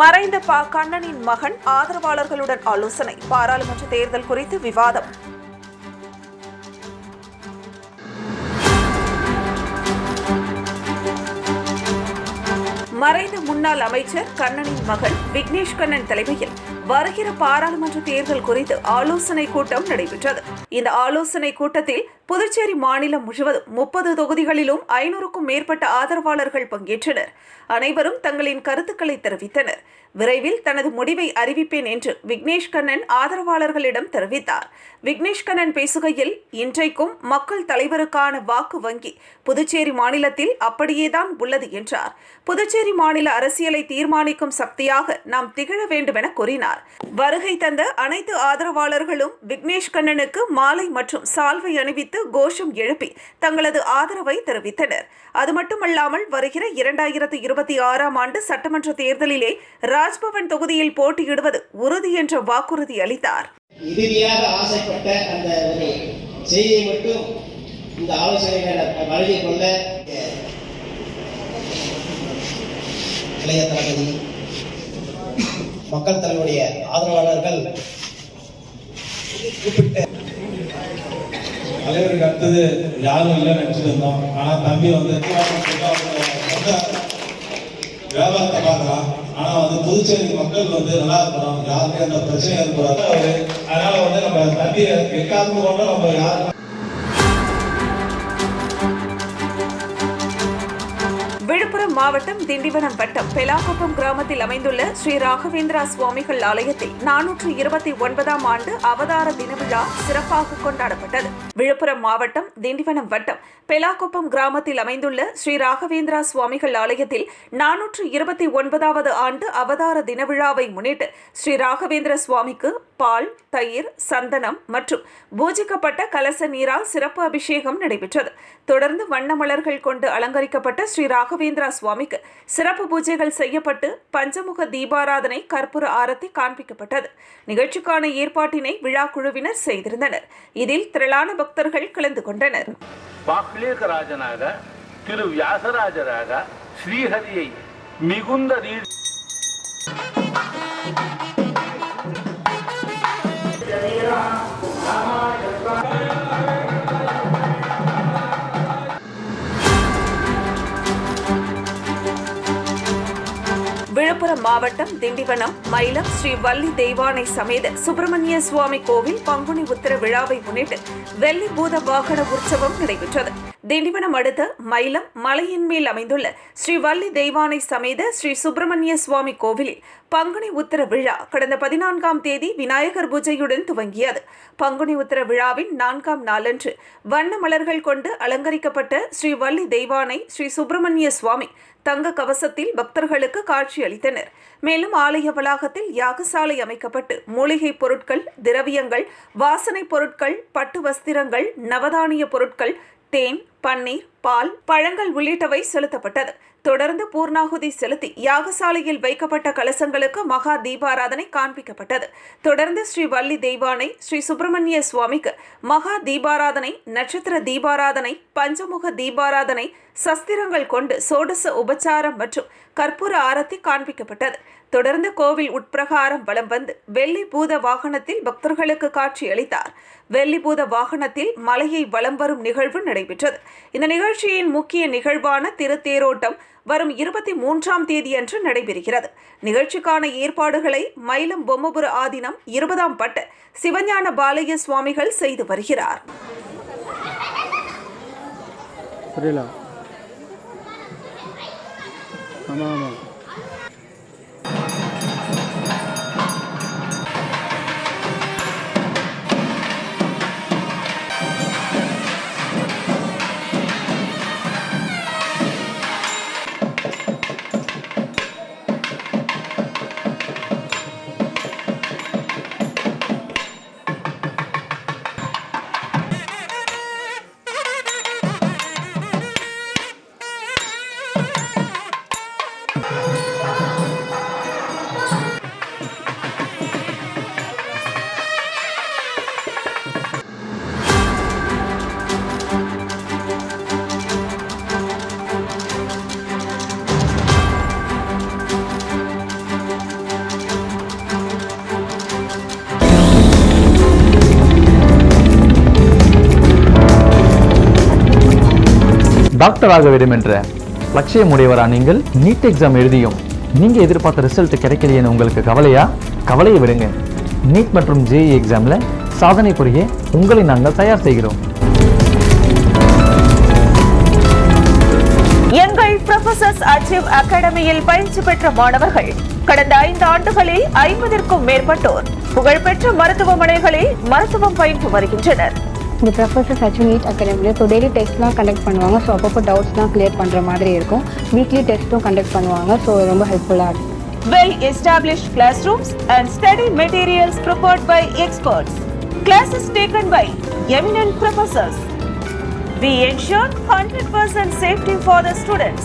மறைந்த ப கண்ணனின் மகன் ஆதரவாளர்களுடன் ஆலோசனை. பாராளுமன்ற தேர்தல் குறித்து விவாதம். மறைந்த முன்னாள் அமைச்சர் கண்ணனின் மகன் விக்னேஷ் கண்ணன் தலைமையில் வருகிற பாராளுமன்ற தேர்தல் குறித்து ஆலோசனை கூட்டம் நடைபெற்றது. இந்த ஆலோசனை கூட்டத்தில் புதுச்சேரி மாநிலம் முழுவதும் முப்பது தொகுதிகளிலும் ஐநூறுக்கும் மேற்பட்ட ஆதரவாளர்கள் பங்கேற்றனர். அனைவரும் தங்களின் கருத்துக்களை தெரிவித்தனர். விரைவில் தனது முடிவை அறிவிப்பேன் என்று விக்னேஷ் கண்ணன் ஆதரவாளர்களிடம் தெரிவித்தார். விக்னேஷ் கண்ணன் பேசுகையில் இன்றைக்கும் மக்கள் தலைவருக்கான வாக்கு வங்கி புதுச்சேரி மாநிலத்தில் அப்படியேதான் உள்ளது என்றார். புதுச்சேரி மாநில அரசியலை தீர்மானிக்கும் சக்தியாக நாம் திகழ வேண்டுமென கூறினார். வருகை தந்த அனைத்து ஆதரவாளர்களும் விக்னேஷ் கண்ணனுக்கு மாலை மற்றும் சால்வை அணிவித்து கோஷம் எழுப்பி தங்களது ஆதரவை தெரிவித்தனர். அது மட்டுமல்லாமல் வருகிற இரண்டாயிரத்து இருபத்தி ஆறாம் ஆண்டு சட்டமன்ற தேர்தலிலே ராஜ்பவன் தொகுதியில் போட்டியிடுவது உறுதி என்ற வாக்குறுதி அளித்தார். இறுதியாக ஆசைப்பட்ட அந்த ஒரு செய்தியை மட்டும் இந்த ஆலோசனைகளை வழங்கிக் கொள்ள இளைய தளபதி மக்கள் தலைவருடைய ஆதரவாளர்கள் குறிப்பிட்ட தலைவருக்கு அடுத்தது யாரும் இல்லைன்னு நினைச்சிட்டு இருந்தோம் ஆனா தம்பி வந்து வியாபாரத்தை பார்க்கலாம். ஆனா வந்து புதுச்சேரி மக்கள் வந்து நல்லா இருக்கணும். யாருக்கு அந்த பிரச்சனை ஏற்படாத அதனால வந்து நம்ம தண்ணியை எக்காரணம் கொண்டு நம்ம யாரும் மாவட்டம் திண்டிவனம் வட்டம் பெலாக்குப்பம் கிராமத்தில் அமைந்துள்ள ஸ்ரீ ராகவேந்திரா சுவாமிகள் ஆலயத்தில் நானூற்று இருபத்தி ஒன்பதாம் ஆண்டு அவதார தின விழா சிறப்பாக கொண்டாடப்பட்டது. விழுப்புரம் மாவட்டம் திண்டிவனம் வட்டம் பெலாக்குப்பம் கிராமத்தில் அமைந்துள்ள ஸ்ரீ ராகவேந்திரா சுவாமிகள் ஆலயத்தில் நானூற்று இருபத்தி ஒன்பதாவது ஆண்டு அவதார தின விழாவை முன்னிட்டு ஸ்ரீ ராகவேந்திர சுவாமிக்கு பால் தயிர் சந்தனம் மற்றும் பூஜிக்கப்பட்ட கலச நீரால் சிறப்பு அபிஷேகம் நடைபெற்றது. தொடர்ந்து வண்ண மலர்கள் கொண்டு அலங்கரிக்கப்பட்ட ஸ்ரீ ராகவேந்திரா சுவாமிக்கு சிறப்பு பூஜைகள் செய்யப்பட்டு பஞ்சமுக தீபாராதனை கற்பூர ஆரத்தி காண்பிக்கப்பட்டது. நிகழ்ச்சிக்கான ஏற்பாட்டினை விழா குழுவினர் செய்திருந்தனர். இதில் திரளான பக்தர்கள் கலந்து கொண்டனர். திரு வியாசராஜராக ஸ்ரீஹரியை மிகுந்த ரீதி விழுப்புரம் மாவட்டம் திண்டிவனம் மயிலம் ஸ்ரீ வள்ளி தெய்வானை சமேத சுப்பிரமணிய சுவாமி கோவில் பங்குனி உத்திர விழாவை முன்னிட்டு வெள்ளி பூத வாகன உற்சவம் நடைபெற்றது. திண்டிவனம் அடுத்த மயிலம் மலையின் மேல் அமைந்துள்ள ஸ்ரீ வள்ளி தெய்வானை சமேத ஸ்ரீ சுப்பிரமணிய சுவாமி கோவிலில் பங்குனி உத்தர விழா கடந்த பதினான்காம் தேதி விநாயகர் பூஜையுடன் துவங்கியது. பங்குனி உத்தர விழாவின் நான்காம் நாளன்று வண்ண மலர்கள் கொண்டு அலங்கரிக்கப்பட்ட ஸ்ரீ வள்ளி தெய்வானை ஸ்ரீ சுப்பிரமணிய சுவாமி தங்க கவசத்தில் பக்தர்களுக்கு காட்சி அளித்தனர் மேலும் ஆலய வளாகத்தில் யாகசாலை அமைக்கப்பட்டு மூலிகை பொருட்கள் திரவியங்கள் வாசனை பொருட்கள் பட்டு வஸ்திரங்கள் நவதானிய பொருட்கள் தேன் பன்னீர் பால் பழங்கள் உள்ளிட்டவை செலுத்தப்பட்டது. தொடர்ந்து பூர்ணாகுதி செலுத்தி யாகசாலையில் வைக்கப்பட்ட கலசங்களுக்கு மகா தீபாராதனை காண்பிக்கப்பட்டது. தொடர்ந்து ஸ்ரீ வள்ளி தெய்வானை ஸ்ரீ சுப்பிரமணிய சுவாமிக்கு மகா தீபாராதனை நட்சத்திர தீபாராதனை பஞ்சமுக தீபாராதனை சஸ்திரங்கள் கொண்டு சோடச உபச்சாரம் மற்றும் கற்பூர ஆரத்தி காண்பிக்கப்பட்டது. தொடர்ந்து கோவில் உட்பிரகாரம் வலம் வந்து வெள்ளி பூத வாகனத்தில் பக்தர்களுக்கு காட்சி அளித்தார். வெள்ளி பூத வாகனத்தில் மலையை வலம் வரும் நிகழ்வு நடைபெற்றது. இந்த நிகழ்ச்சியின் முக்கிய நிகழ்வான திருத்தேரோட்டம் வரும் இருபத்தி மூன்றாம் தேதியன்று நடைபெறுகிறது. நிகழ்ச்சிக்கான ஏற்பாடுகளை மயிலம் பொம்மபுர ஆதீனம் இருபதாம் பட்ட சிவஞான பாலய சுவாமிகள் செய்து வருகிறார். புரியல. ஆமாம் ஆமாம் டாக்டர் ஆக வேண்டும் என்ற லட்சியமுடையவரா நீங்கள்? நீட் எக்ஸாம் எழுதியும். நீங்க எதிர்பார்த்த ரிசல்ட் கிடைக்கலையேன்னு உங்களுக்கு கவலையா? கவலையை விடுங்க. நீட் மற்றும் ஜேஇ எக்ஸாமில் சாதனை புரிய உங்களை நாங்கள் தயார் செய்கிறோம். எங்கள் ப்ரொஃபசர்ஸ் அச்சீவ் அகாடமியில் பயிற்சி பெற்ற மாணவர்கள் கடந்த ஐந்து ஆண்டுகளில் ஐம்பதிற்கும் மேற்பட்டோர் புகழ்பெற்ற மருத்துவமனைகளில் மருத்துவம் பயின்று வருகின்றனர். இந்த ப்ரொஃபஸர்ஸ் ஆக்சுவலி நீட் அகாடமியில் ஸோ டெய்லி டெஸ்ட்லாம் கண்டக்ட் பண்ணுவாங்க ஸோ அப்பப்போ டவுட்ஸ்லாம் கிளியர் பண்ணுற மாதிரி இருக்கும் வீக்லி டெஸ்ட்டும் கண்டக்ட் பண்ணுவாங்க ஸோ ரொம்ப ஹெல்ப்ஃபுல்லாக இருக்கும் well established classrooms and study materials prepared by experts. Classes taken by eminent professors. We ensure 100% safety for the students.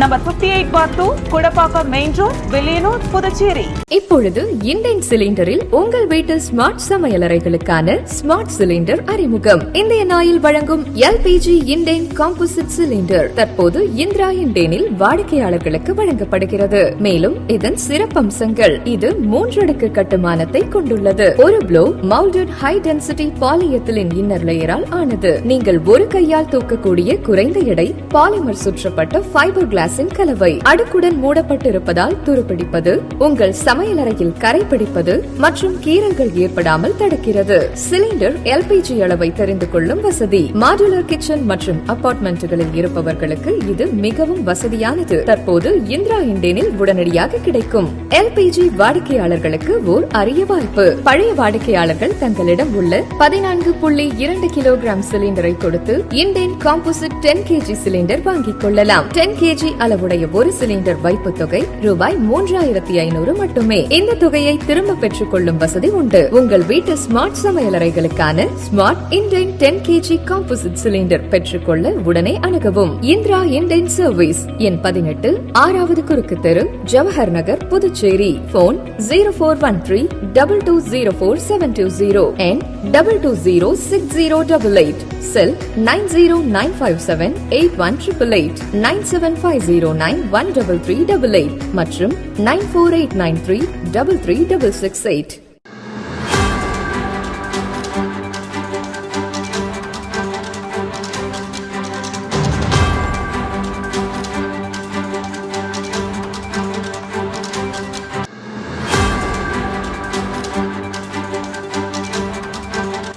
Number 58 bar 2, Kudappakkam main road Villianur, Puducherry இப்பொழுது இண்டேன் சிலிண்டரில் உங்கள் வீட்டு ஸ்மார்ட் சமையலறைகளுக்கான ஸ்மார்ட் சிலிண்டர் அறிமுகம். இந்திய நாயில் வழங்கும் எல்பிஜி இண்டேன் காம்போசிட் சிலிண்டர் தற்போது இந்திரா இண்டேனில் வாடிக்கையாளர்களுக்கு வழங்கப்படுகிறது. மேலும் இதன் சிறப்பம்சங்கள் இது மூன்றடுக்கு கட்டுமானத்தை கொண்டுள்ளது. ஒரு blow moulded high density polyethylene inner லேயரால் ஆனது. நீங்கள் ஒரு கையால் தூக்கக்கூடிய குறைந்த எடை பாலிமர் சுற்றப்பட்ட ஃபைபர் கிளாஸின் கலவை. அடுக்குடன் மூடப்பட்டிருப்பதால் துருப்பிடிப்பது உங்கள் சமையலறையில் கரை பிடிப்பது மற்றும் கீறல்கள் ஏற்படாமல் தடுக்கிறது. சிலிண்டர் எல்பிஜி அளவை தெரிந்து கொள்ளும் வசதி. மாடுலர் கிச்சன் மற்றும் அபார்ட்மெண்ட்டுகளில் இருப்பவர்களுக்கு இது மிகவும் வசதியானது. தற்போது இந்திரா இண்டேனில் உடனடியாக கிடைக்கும். எல்பிஜி வாடிக்கையாளர்களுக்கு ஓர் அரிய வாய்ப்பு. பழைய வாடிக்கையாளர்கள் தங்களிடம் உள்ள பதினான்கு புள்ளி இரண்டு கிலோகிராம் சிலிண்டரை கொடுத்து Indane composite ten KG cylinder வாங்கிக் கொள்ளலாம். டென் கேஜி அளவுடைய ஒரு சிலிண்டர் வைப்பு தொகை ரூபாய் மூன்றாயிரத்தி ஐநூறு மட்டுமே. இந்த தொகையை திரும்ப பெற்றுக் கொள்ளும் வசதி உண்டு. உங்கள் வீட்டு smart சமையலறைகளுக்கான smart Indane ten KG composite cylinder பெற்றுக்கொள்ள உடனே அணுகவும். இந்திரா இண்டேன் சர்வீஸ் எண் பதினெட்டு ஆறாவது குறுக்கு தெரு Jawahar Nagar Puducherry. Phone zero four one three double two zero four seven two zero and double two zero six zero double eight cell nine zero nine five seven eight one triple eight nine seven five zero nine one double three double eight மற்றும் nine four eight nine three double three double six eight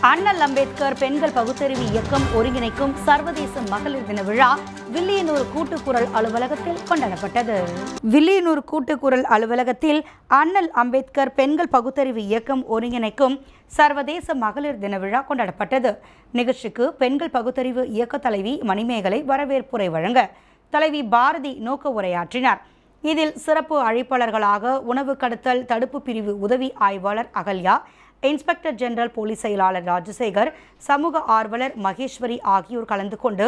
அண்ணல் அம்பேத்கர் பெண்கள் பகுத்தறிவு இயக்கம் ஒருங்கிணைக்கும் சர்வதேச மகளிர் தின விழா வில்லியனூர் கூட்டுக்குரல் அலுவலகத்தில் கொண்டாடப்பட்டது. வில்லியனூர் கூட்டுக்குரல் அலுவலகத்தில் அண்ணல் அம்பேத்கர் பெண்கள் பகுத்தறிவு இயக்கம் ஒருங்கிணைக்கும் சர்வதேச மகளிர் தின விழா கொண்டாடப்பட்டது. நிகழ்ச்சிக்கு பெண்கள் பகுத்தறிவு இயக்க தலைவி மணிமேகலை வரவேற்புரை வழங்க தலைவி பாரதி நோக்க உரையாற்றினார். இதில் சிறப்பு அழைப்பாளர்களாக உணவு கடத்தல் தடுப்பு பிரிவு உதவி ஆய்வாளர் அகல்யா இன்ஸ்பெக்டர் ஜெனரல் போலீஸ் செயலாளர் ராஜசேகர் சமூக ஆர்வலர் மகேஸ்வரி ஆகியோர் கலந்து கொண்டு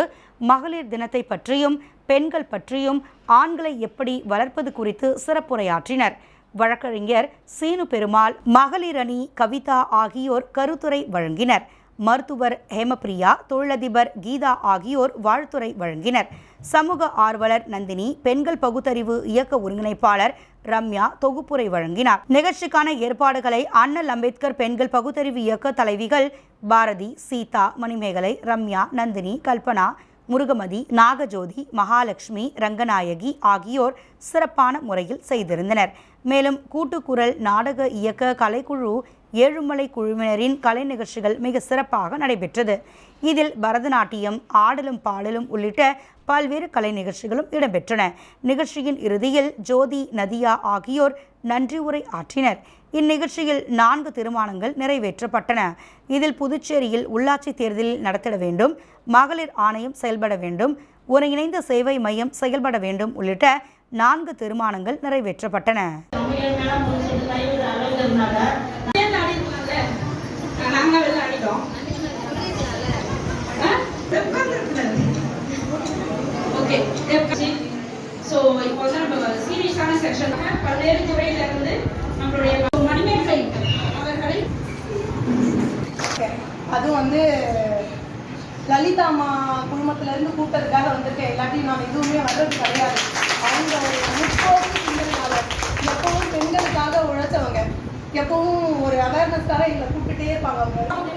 மகளிர் தினத்தை பற்றியும் பெண்கள் பற்றியும் ஆண்களை எப்படி வளர்ப்பது குறித்து சிறப்புரையாற்றினர். வழக்கறிஞர் சீனு பெருமாள் மகளிர் அணி கவிதா ஆகியோர் கருத்துரை வழங்கினர். மருத்துவர் ஹேமபிரியா தொழிலதிபர் கீதா ஆகியோர் வாழ்த்துரை வழங்கினர். சமூக ஆர்வலர் நந்தினி பெண்கள் பகுத்தறிவு இயக்க ஒருங்கிணைப்பாளர் ரம்யா தொகுப்புரை வழங்கினார். நிகழ்ச்சிக்கான ஏற்பாடுகளை அண்ணல் அம்பேத்கர் பெண்கள் பகுத்தறிவு இயக்க தலைவிகள் பாரதி சீதா மணிமேகலை ரம்யா நந்தினி கல்பனா முருகமதி நாகஜோதி மகாலட்சுமி ரங்கநாயகி ஆகியோர் சிறப்பான முறையில் செய்திருந்தனர். மேலும் கூட்டுக்குரல் நாடக இயக்க கலைக்குழு ஏழுமலை குழுவினரின் கலை நிகழ்ச்சிகள் மிக சிறப்பாக நடைபெற்றது. இதில் பரதநாட்டியம் ஆடலும் பாடலும் உள்ளிட்ட பல்வேறு கலை நிகழ்ச்சிகளும் இடம்பெற்றன. நிகழ்ச்சியின் இறுதியில் ஜோதி நதியா ஆகியோர் நன்றி உரை ஆற்றினர். இந்நிகழ்ச்சியில் நான்கு தீர்மானங்கள் நிறைவேற்றப்பட்டன. இதில் புதுச்சேரியில் உள்ளாட்சி தேர்தலில் நடத்திட வேண்டும் மகளிர் ஆணையம் செயல்பட வேண்டும் ஒருங்கிணைந்த சேவை மையம் செயல்பட வேண்டும் உள்ளிட்ட நான்கு தீர்மானங்கள் நிறைவேற்றப்பட்டன. ஸோ இப்போ வந்து நம்ம சீரியஸான செக்ஷன் இருந்து நம்மளுடைய மணிமேகலை அதுவும் வந்து லலிதாமா குழுமத்திலேருந்து கூப்பிட்டதுக்காக வந்திருக்கேன் எல்லாத்தையும் நான் எதுவுமே வர்றது கிடையாது. அவங்க ஒரு முற்போக்கு சிந்தனையாளர் எப்பவும் பெண்களுக்காக உழைச்சவங்க. எப்பவும் ஒரு அவேர்னஸ்க்காக எங்களை கூப்பிட்டுட்டே இருப்பாங்க அவங்க.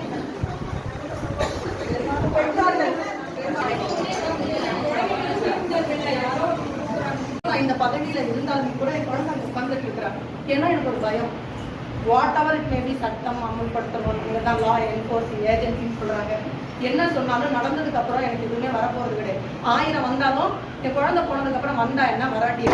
இந்த பதவியில இருந்தாலும் கூட என் குழந்தை அங்க உட்கார்ந்துட்டு இருக்கிறாங்க. ஏன்னா எனக்கு ஒரு பயம். வாட் எவர் இட் மேபி சட்டம் அமல்படுத்தணும் இங்கே தான் லா என்ஃபோர்ஸிங் ஏஜென்சின்னு சொல்றாங்க. என்ன சொன்னாலும் நடந்ததுக்கு அப்புறம் எனக்கு எதுவுமே வரப்போறது கிடையாது. ஆயிரம் வந்தாலும் என் குழந்தை போனதுக்கு அப்புறம் வந்தா என்ன? வராட்டி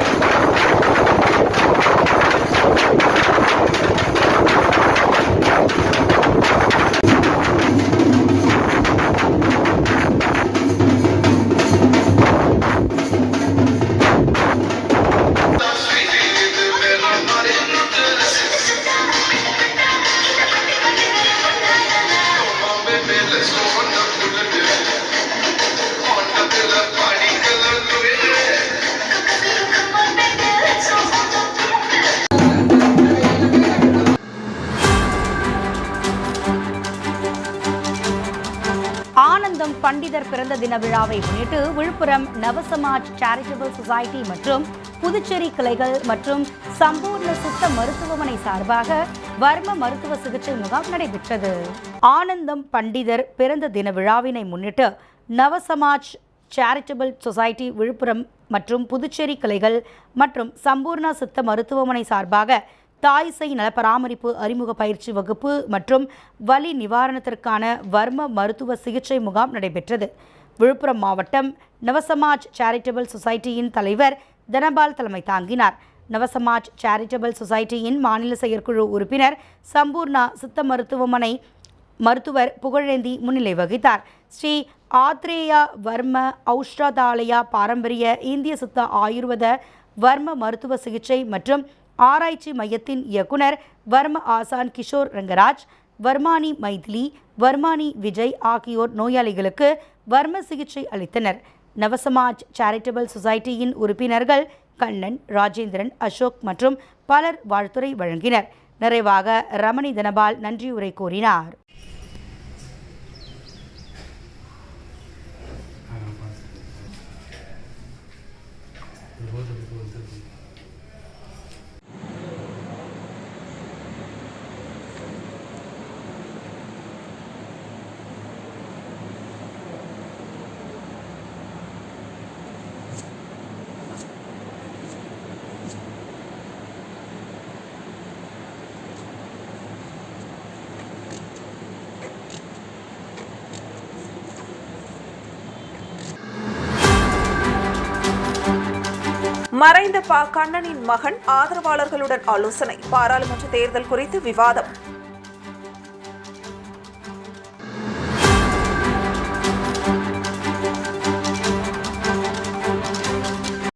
ஆனந்தம் பண்டிதர் பிறந்த தின விழாவை முன்னிட்டு விழுப்புரம் நவசமாஜ் சேரிட்டபிள் சொசைட்டி மற்றும் புதுச்சேரி கிளைகள் மற்றும் சம்பூர்ண சுத்த மருத்துவமனை சார்பாக வர்ம மருத்துவ சிகிச்சை முகாம் நடைபெற்றது. ஆனந்தம் பண்டிதர் பிறந்த தின விழாவினை முன்னிட்டு நவசமாஜ் சேரிட்டபிள் சொசைட்டி விழுப்புரம் மற்றும் புதுச்சேரி கிளைகள் மற்றும் சம்பூர்ணா சித்த மருத்துவமனை சார்பாக தாய்சை நலப்பராமரிப்பு நல பராமரிப்பு அறிமுக பயிற்சி வகுப்பு மற்றும் வலி நிவாரணத்திற்கான வர்ம மருத்துவ சிகிச்சை முகாம் நடைபெற்றது. விழுப்புரம் மாவட்டம் நவசமாஜ் சேரிட்டபிள் சொசைட்டியின் தலைவர் தனபால் தலைமை தாங்கினார். நவசமாஜ் சேரிட்டபிள் சொசைட்டியின் மாநில செயற்குழு உறுப்பினர் சம்பூர்ணா சித்த மருத்துவமனை மருத்துவர் புகழேந்தி முன்னிலை வகித்தார். ஸ்ரீ ஆத்ரேயா வர்ம ஔஷதாலயா பாரம்பரிய இந்திய சித்த ஆயுர்வேத வர்ம மருத்துவ சிகிச்சை மற்றும் ஆராய்ச்சி மையத்தின் இயக்குனர் வர்ம ஆசான் கிஷோர் ரங்கராஜ் வர்மானி மைதிலி வர்மானி விஜய் ஆகியோர் நோயாளிகளுக்கு வர்ம சிகிச்சை அளித்தனர். நவசமாஜ் சேரிட்டபிள் சொசைட்டியின் உறுப்பினர்கள் கண்ணன் ராஜேந்திரன் அசோக் மற்றும் பலர் வாழ்த்துரை வழங்கினர். நிறைவாக ரமணி தனபால் நன்றியுரை கூறினார். மறைந்த ப கண்ணனின் மகன் ஆதரவாளர்களுடன் ஆலோசனை. பாராளுமன்ற தேர்தல் குறித்து விவாதம்.